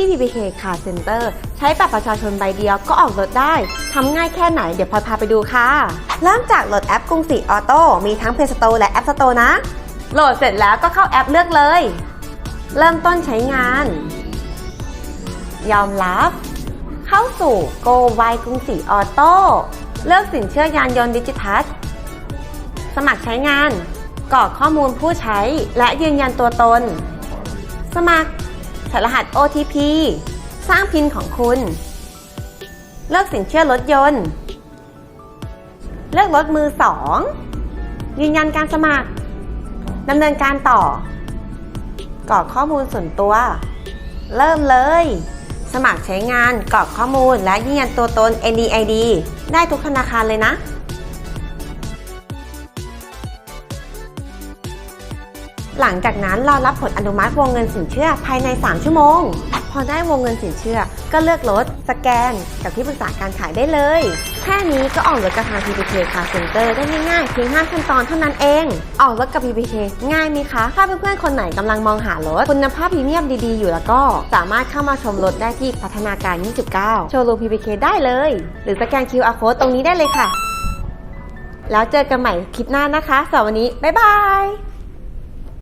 ที่ PPK Car Center ใช้บัตรประชาชนใบเดียวก็ออกรถได้ ทำง่ายแค่ไหนเดี๋ยวพลอยพาไปดูค่ะ เริ่มจากโหลดแอปกรุงศรีออโต้มีทั้ง Play Store และ App Store นะ โหลดเสร็จแล้วก็เข้าแอปเลือกเลย เริ่มต้นใช้งาน ยอมรับ เข้าสู่ Go ไวกรุงศรีออโต้เลือกสินเชื่อยานยนต์ดิจิทัลสมัครใช้งานกรอกข้อมูลผู้ใช้และยืนยันตัวตน สมัคร ใส่รหัส OTP สร้างพินของคุณ เลือกสินเชื่อรถยนต์ เลือกรถมือสองยืนยันการสมัครดำเนินการต่อกรอกข้อมูลส่วนตัว เริ่มเลย สมัครใช้งานกรอกข้อมูลและยืนยันตัวตน NDID ได้ทุกธนาคารเลยนะ หลังจากนั้นรอรับผลอนุมัติวงเงินสินเชื่อภายใน 3 ชั่วโมง พอได้วงเงินสินเชื่อ ก็เลือกรถสแกนกับที่ปรึกษาการขายได้เลย แค่นี้ก็ออกรถกับทาง PPK Car Center ได้ง่ายๆเพียง 5 ขั้นตอนเท่านั้นเอง ออกรถกับ PPK ง่ายไหมคะ ถ้าเพื่อนๆคนไหนกำลังมองหารถคุณภาพพรีเมียมดีๆ อยู่แล้วก็สามารถเข้ามาชมรถได้ที่พัฒนาการ 29 โชว์รูม PPK ได้เลย หรือสแกน QR code ตรงนี้ได้เลยค่ะ แล้วเจอกันใหม่คลิปหน้านะคะสำหรับวันนี้บ๊ายบาย